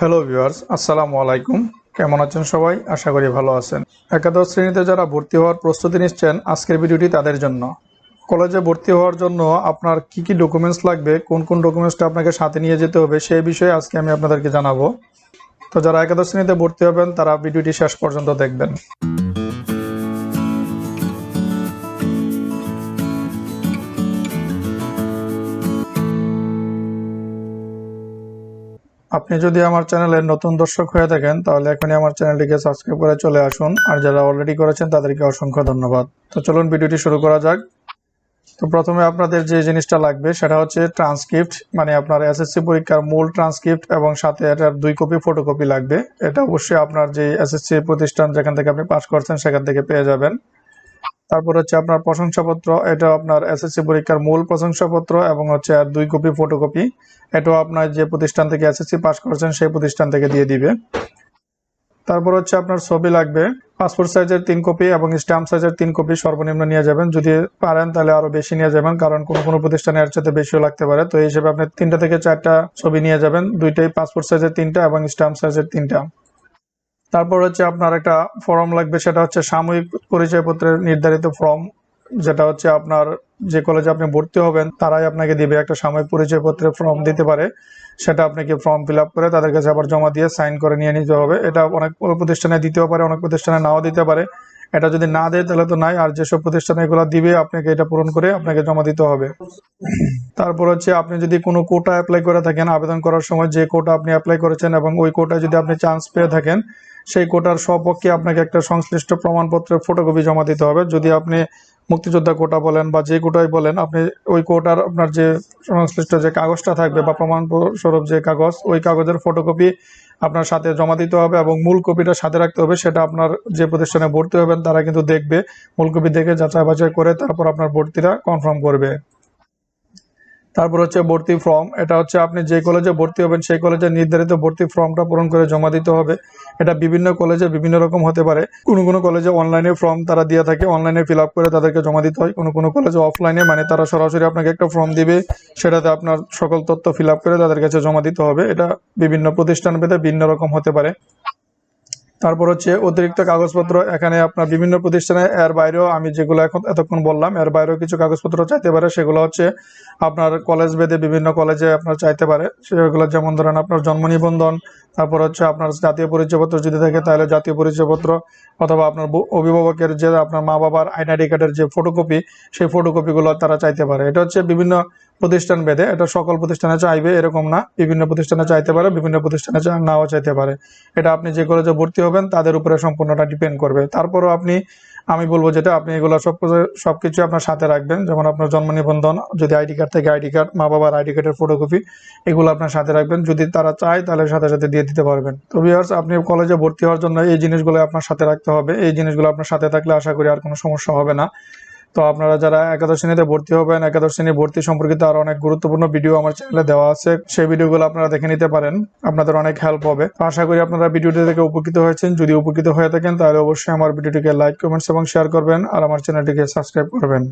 Hello viewers আসসালামু আলাইকুম কেমন আছেন সবাই? আশা করি ভালো আছেন। একাদশ শ্রেণীতে যারা ভর্তি হওয়ার প্রস্তুতি নিচ্ছেন, আজকের ভিডিওটি তাদের জন্য। কলেজে ভর্তি হওয়ার জন্য আপনার কি কি ডকুমেন্টস লাগবে, কোন কোন ডকুমেন্টসটা আপনাকে সাথে নিয়ে যেতে হবে সেই বিষয়ে আজকে আমি আপনাদেরকে জানাব। তো যারা একাদশ শ্রেণীতে ভর্তি হবেন, তারা ভিডিওটি শেষ পর্যন্ত দেখবেন। আপনি যদি আমার চ্যানেলের নতুন দর্শক হয়ে থাকেন, তাহলে এখনই আমার চ্যানেলটিকে সাবস্ক্রাইব করে চলে আসুন। আর যারা অলরেডি করেছেন, তাদেরকে অসংখ্য ধন্যবাদ। তো চলুন ভিডিওটি শুরু করা যাক। তো প্রথমে আপনাদের যে জিনিসটা লাগবে, সেটা হচ্ছে ট্রান্সক্রিপ্ট মানে আপনার এসএসসি পরীক্ষার মূল ট্রান্সক্রিপ্ট এবং সাথে এটার দুই কপি ফটোকপি লাগবে। এটা অবশ্যই আপনার যে এসএসসি প্রতিষ্ঠান যেখান থেকে আপনি পাস করছেন, সেখান থেকে পেয়ে যাবেন। তারপর হচ্ছে আপনার প্রশংসাপত্র এটা আপনার এসএসসি পরীক্ষার মূল প্রশংসাপত্র এবং হচ্ছে আর দুই কপি ফটোকপি এটাও আপনার যে প্রতিষ্ঠান থেকে এসএসসি পাস করেছেন, সেই প্রতিষ্ঠান থেকে দিয়ে দিবে। তারপর হচ্ছে আপনার ছবি লাগবে। পাসপোর্ট সাইজের তিন কপি এবং স্ট্যাম্প সাইজের তিন কপি সর্বনিম্ন নিয়ে যাবেন। যদি পারেন তাহলে আরও বেশি নিয়ে যাবেন, কারণ কোনো কোনো প্রতিষ্ঠানে এর সাথে বেশিও লাগতে পারে। তো এই হিসেবে আপনি তিনটা থেকে চারটা ছবি নিয়ে যাবেন। দুইটাই পাসপোর্ট সাইজের তিনটা এবং স্ট্যাম্প সাইজের তিনটা। তারপর হচ্ছে আপনার একটা ফর্ম লাগবে, সেটা হচ্ছে সাময়িক পরিচয়পত্রের নির্ধারিত ফর্ম যেটা হচ্ছে আপনার যে কলেজে আপনি ভর্তি হবেন, তারাই আপনাকে দিবে একটা সাময়িক পরিচয়পত্রের ফর্ম দিতে পারে। সেটা আপনাকে ফর্ম ফিল করে তাদের কাছে আবার জমা দিয়ে সাইন করে নিয়ে নিতে হবে। এটা অনেক প্রতিষ্ঠানে দিতেও পারে, অনেক প্রতিষ্ঠানে নাও দিতে পারে। এটা যদি না দেয় তাহলে তো নাই। আর যেসব প্রতিষ্ঠান এগুলো দিবে, আপনাকে এটা পূরণ করে আপনাকে জমা দিতে হবে। তারপর হচ্ছে আপনি যদি কোনো কোটা অ্যাপ্লাই করে থাকেন, আবেদন করার সময় যে কোটা আপনি অ্যাপ্লাই করেছেন এবং ওই কোটা যদি আপনি চান্স পেয়ে থাকেন, সেই কোটার সপক্ষে আপনাকে একটা সংশ্লিষ্ট প্রমাণপত্রের ফটোকপি জমা দিতে হবে। যদি আপনি মুক্তিযোদ্ধা কোটা বলেন বা যে কোটাই বলেন, আপনি ওই কোটার আপনার যে সংশ্লিষ্ট যে কাগজটা থাকবে বা প্রমাণ স্বরূপ যে কাগজ, ওই কাগজের ফটোকপি আপনার সাথে জমা দিতে হবে এবং মূল কপিটা সাথে রাখতে হবে। সেটা আপনার যে প্রতিষ্ঠানে ভর্তি হবেন, তারা কিন্তু দেখবে। মূল কপি দেখে যাচাই বাছাই করে তারপর আপনার ভর্তিটা কনফার্ম করবে। তারপর হচ্ছে ভর্তি ফর্ম। এটা হচ্ছে আপনি যে কলেজে ভর্তি হবেন, সেই কলেজে নির্ধারিত ভর্তি ফর্মটা পূরণ করে জমা দিতে হবে। এটা বিভিন্ন কলেজে বিভিন্ন রকম হতে পারে। কোনো কোনো কলেজে অনলাইনে ফর্ম তারা দিয়ে থাকে অনলাইনে ফিল করে তাদেরকে জমা দিতে হয়। কোনো কোনো কলেজে অফলাইনে মানে তারা সরাসরি আপনাকে একটা ফর্ম দিবে, সেটাতে আপনার সকল তথ্য ফিল করে তাদের কাছে জমা দিতে হবে। এটা বিভিন্ন প্রতিষ্ঠান ভেদে ভিন্ন রকম হতে পারে। তারপর হচ্ছে অতিরিক্ত কাগজপত্র, এখানে আপনার বিভিন্ন প্রতিষ্ঠানে এর বাইরেও আমি যেগুলো এখন এতক্ষণ বললাম, এর বাইরেও কিছু কাগজপত্র চাইতে পারে, সেগুলো হচ্ছে আপনার কলেজ ভেদে বিভিন্ন কলেজে আপনার চাইতে পারে। সেগুলো যেমন ধরেন আপনার জন্ম নিবন্ধন, তারপর হচ্ছে আপনার জাতীয় পরিচয়পত্র যদি থাকে তাহলে জাতীয় পরিচয়পত্র, অথবা আপনার অভিভাবকের যে আপনার মা বাবার আইডেন্টি কার্ডের যে ফটোকপি সেই ফটোকপিগুলো তারা চাইতে পারে। এটা হচ্ছে বিভিন্ন প্রতিষ্ঠান ভেদে এটা সকল প্রতিষ্ঠানে চাইবে, এরকম না। বিভিন্ন প্রতিষ্ঠানে চাইতে পারে, বিভিন্ন প্রতিষ্ঠানে নাও চাইতে পারে। এটা আপনি যে কলেজে ভর্তি হবেন, তাদের উপরে সম্পূর্ণটা ডিপেন্ড করবে। তারপরও আপনি, আমি বলব যেটা, আপনি এগুলো সব সবকিছু আপনার সাথে রাখবেন। যেমন আপনার জন্ম নিবন্ধন, যদি আইডি কার্ড থেকে আইডি কার্ড, মা বাবার আইডি কার্ডের ফটোকপি এগুলো আপনার সাথে রাখবেন। যদি তারা চায়, তাহলে সাথে সাথে দিয়ে দিতে পারবেন। তো ভিউয়ার্স আপনি কলেজে ভর্তি হওয়ার জন্য এই জিনিসগুলো আপনার সাথে রাখতে হবে। এই জিনিসগুলো আপনার সাথে থাকলে আশা করি আর কোনো সমস্যা হবে না। তো আপনারা যারা একাদশ শ্রেণীতে ভর্তি হবেন, একাদশ শ্রেণি ভর্তি সম্পর্কিত আরও অনেক গুরুত্বপূর্ণ ভিডিও আমার চ্যানেলে দেওয়া আছে। সেই ভিডিওগুলো আপনারা দেখে নিতে পারেন। আপনাদের অনেক হেল্প হবে। আশা করি আপনারা ভিডিওটি থেকে উপকৃত হয়েছেন। যদি উপকৃত হয়ে থাকেন, তাহলে অবশ্যই আমার ভিডিওটিকে লাইক কমেন্টস এবং শেয়ার করবেন। আর আমার চ্যানেলটিকে সাবস্ক্রাইব করবেন।